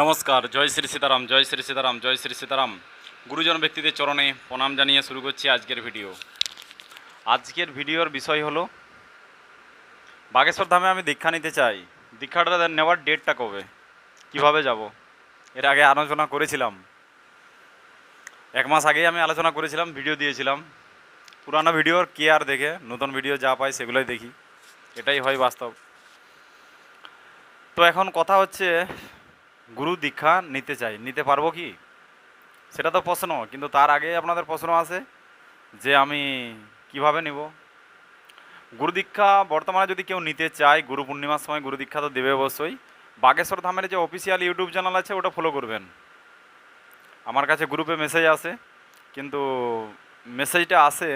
নমস্কার, জয় শ্রী সীতারাম, জয় শ্রী সীতারাম, জয় শ্রী সীতারাম। গুরুজন ব্যক্তিদের চরণে প্রণাম জানিয়ে শুরু করছি আজকের ভিডিও। আজকের ভিডিওর বিষয় হলো, বাগেশ্বর ধামে আমি দীক্ষা নিতে চাই। দীক্ষাটা নেওয়ার ডেটটা কবে? কীভাবে যাব? এর আগে আলোচনা করেছিলাম। এক মাস আগেই আমি আলোচনা করেছিলাম ভিডিও দিয়েছিলাম। পুরানো ভিডিওর কে আর দেখে, নতুন ভিডিও যা পাই সেগুলোই দেখি। এটাই হয় বাস্তব। তো এখন কথা হচ্ছে গুরু দীক্ষা নিতে চাই, নিতে পারব কি? সেটা তো প্রশ্ন, কিন্তু তার আগে আপনাদের প্রশ্ন আছে যে আমি কীভাবে নিব? গুরু দীক্ষা বর্তমানে যদি কেউ নিতে চায়, গুরু পূর্ণিমার সময় গুরু দীক্ষা তো দেবে অবশ্যই। বাগেশ্বর ধামের যে অফিসিয়াল ইউটিউব চ্যানেল আছে, ওটা ফলো করবেন। আমার কাছে গ্রুপে মেসেজ আসে কিন্তু মেসেজটা আসে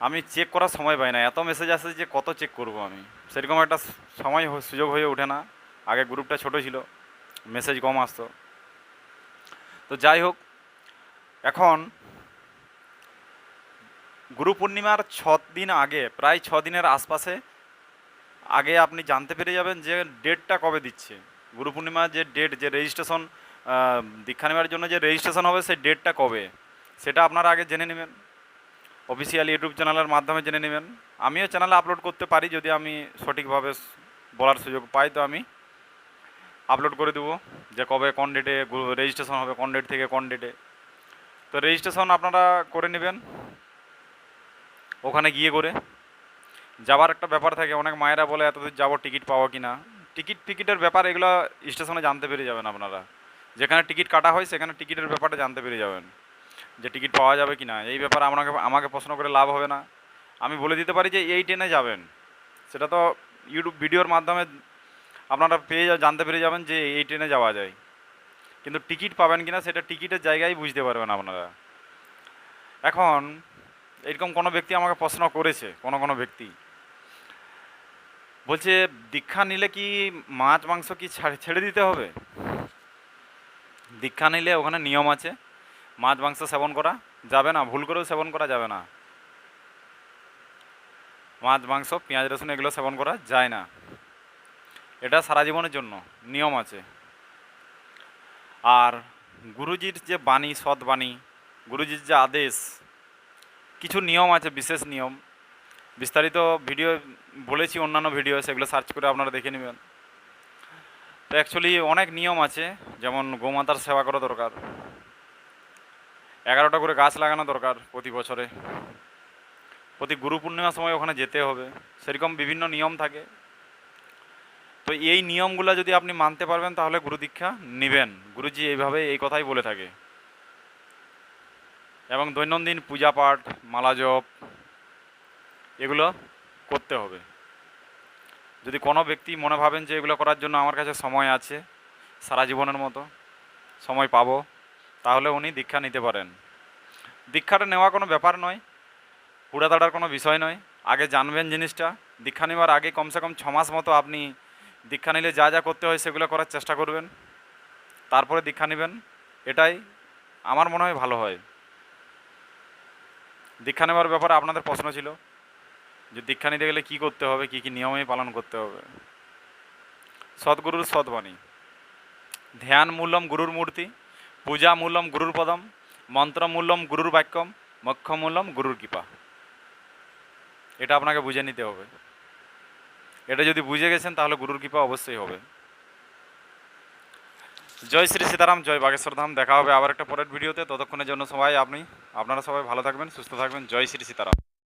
আমি চেক করার সময় পাই না। এত মেসেজ আসে যে কত চেক করব আমি? সেরকম একটা সময় সুযোগ হয়ে ওঠে না। আগে গ্রুপটা ছোট ছিল। মেসেজ কম আসতো। তো যাই হোক, এখন গুরু পূর্ণিমার ছ দিন আগে, প্রায় ছ দিনের আশপাশে আগে আপনি জানতে পেরে যাবেন যে ডেটটা কবে দিচ্ছে। গুরু পূর্ণিমার যে ডেট, যে রেজিস্ট্রেশন দীক্ষা নেওয়ার জন্য যে রেজিস্ট্রেশন হবে সেই ডেটটা কবে, সেটা আপনারা আগে জেনে নেবেন। অফিসিয়াল ইউটিউব চ্যানেলের মাধ্যমে জেনে নেবেন। আমিও চ্যানেলে আপলোড করতে পারি যদি আমি সঠিকভাবে বলার সুযোগ পাই, তো আমি আপলোড করে দেবো যে কবে কোন ডেটে রেজিস্ট্রেশন হবে, কোন ডেট থেকে কোন ডেটে তো রেজিস্ট্রেশন আপনারা করে নেবেন ওখানে গিয়ে করে। যাবার একটা ব্যাপার থাকে, অনেক মায়েরা বলে, এতদূর যাব টিকিট পাবো কি না টিকিট টিকিটের ব্যাপার এগুলো স্টেশনে জানতে পেরে যাবেন আপনারা। যেখানে টিকিট কাটা হয়, সেখানে টিকিটের ব্যাপারটা জানতে পেরে যাবেন। যে টিকিট পাওয়া যাবে কি না এই ব্যাপারে আপনাকে আমাকে প্রশ্ন করে লাভ হবে না। আমি বলে দিতে পারি যে, এই ট্রেনে যাবেন। সেটা তো ইউটিউব ভিডিওর মাধ্যমে আপনারা পেয়ে জানতে পেরে যাবেন যে এই ট্রেনে যাওয়া যায়। কিন্তু টিকিট পাবেন কিনা সেটা টিকিটের জায়গায় বুঝতে পারবেন আপনারা। এখন, এরকম কোনো ব্যক্তি আমাকে প্রশ্ন করেছে, কোনো কোনো ব্যক্তি। বলছে, দীক্ষা নিলে কি মাছ, মাংস কি ছেড়ে দিতে হবে? দীক্ষা নিলে ওখানে নিয়ম আছে, মাছ, মাংস সেবন করা যাবে না, ভুল করেও সেবন করা যাবে না। মাছ, মাংস, পেঁয়াজ, রসুন এগুলো সেবন করা যায় না। এটা সারা জীবনের জন্য, নিয়ম আছে। আর গুরুজির যে বাণী, সৎ বাণী, গুরুজির যে আদেশ, কিছু নিয়ম আছে, বিশেষ নিয়ম। বিস্তারিত ভিডিও বলেছি, অন্যান্য ভিডিও, সেগুলো সার্চ করে আপনারা দেখে নেবেন। তো অ্যাকচুয়ালি অনেক নিয়ম আছে, যেমন গোমাতার সেবা করা দরকার, এগারোটা করে গাছ লাগানো দরকার প্রতি বছরে। প্রতি গুরু পূর্ণিমার সময় ওখানে যেতে হবে, সেরকম বিভিন্ন নিয়ম থাকে। তো এই নিয়মগুলো যদি আপনি মানতে পারবেন, তাহলে গুরু দীক্ষা নেবেন। গুরুজি এইভাবে এই কথাই বলে থাকে। এবং দৈনন্দিন পূজা পাঠ, মালা জপ, এগুলো করতে হবে। যদি কোনো ব্যক্তি মনে ভাবেন যে এগুলো করার জন্য আমার কাছে সময় আছে, সারা জীবনের মতো সময় পাবো, তাহলে উনি দীক্ষা নিতে পারেন। দীক্ষাটা নেওয়া কোনো ব্যাপার নয় পুরাতাড়ার কোনো বিষয় নয়। আগে জানবেন জিনিসটা। দীক্ষা নেওয়ার আগে কমসে কম ছমাস মতো আপনি দীক্ষা নিলে যা যা করতে হয় সেগুলো করার চেষ্টা করবেন। তারপরে দীক্ষা নেবেন। এটাই আমার মনে হয় ভালো হয়। দীক্ষা নেওয়ার ব্যাপারে আপনাদের প্রশ্ন ছিল যে দীক্ষা নিতে গেলে কী করতে হবে, কী কী নিয়মে পালন করতে হবে। সদ্গুরুর সৎবাণী ধ্যান মূল্যম গুরুর মূর্তি, পূজা মূলম গুরুর পদম, মন্ত্র মূলম গুরুর বাক্যম, মক্ষ মূলম গুরুর কৃপা। এটা আপনাকে বুঝে নিতে হবে। এটা যদি বুঝে গেছেন, তাহলে গুরুর কৃপা অবশ্যই হবে। জয় শ্রী সীতারাম, জয় বাগেশ্বর ধাম। দেখা হবে আবার একটা পরের ভিডিওতে। ততক্ষণের জন্য সবাই আপনি, আপনারা সবাই ভালো থাকবেন, সুস্থ থাকবেন। জয় শ্রী সীতারাম।